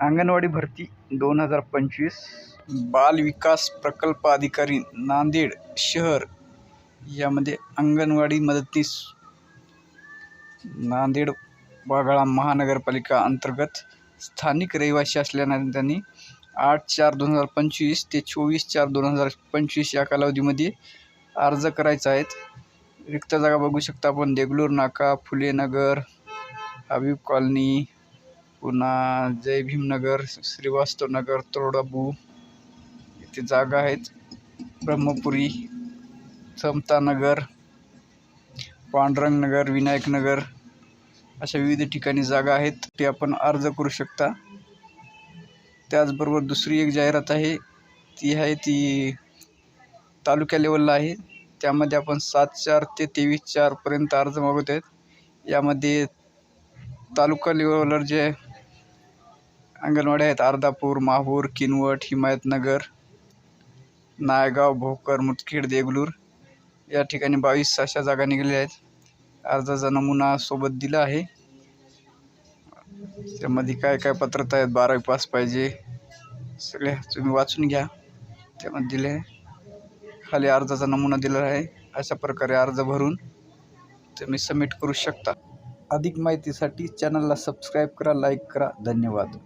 अंगणवाडी भरती दोन हजार पंचवीस. बाल विकास प्रकल्प अधिकारी नांदेड शहर. यामध्ये अंगणवाडी मदतीस नांदेड वाघाळा महानगरपालिका अंतर्गत स्थानिक रहिवासी असल्याने त्यांनी आठ चार दोन हजार पंचवीस ते चोवीस चार दोन हजार पंचवीस या कालावधीमध्ये अर्ज करायचा आहेत. रिक्त जागा बघू शकता आपण. देगलूर नाका फुले नगर हबीब कॉलनी पुन्हा जय भीमनगर श्रीवास्तवनगर तोडाबू. इथे जागा आहेत. ब्रह्मपुरी समतानगर पांडुरंगनगर विनायकनगर. अशा विविध ठिकाणी जागा आहेत. ते आपण अर्ज करू शकता. त्याचबरोबर दुसरी एक जाहिरात आहे. ती आहे ती तालुक्या लेवलला आहे. त्यामध्ये आपण सात चार ते तेवीस चारपर्यंत अर्ज मागवत आहेत यामध्ये तालुका लेवलवर जे अंगणवाडी आहेत. अर्धापूर माहूर किनवट हिमायतनगर नायगाव भोकर मुतखेड देगलूर या ठिकाणी बावीस अशा जागा निघालेल्या आहेत. अर्जाचा नमुना सोबत दिला आहे. त्यामध्ये काय काय पात्रता आहेत? बारावी पास पाहिजे. सगळ्या तुम्ही वाचून घ्या. त्यामध्ये दिले खाली अर्जाचा नमुना दिलेला आहे. अशा प्रकारे अर्ज भरून तुम्ही सबमिट करू शकता. अधिक माहितीसाठी चॅनलला सबस्क्राईब करा लाईक करा. धन्यवाद.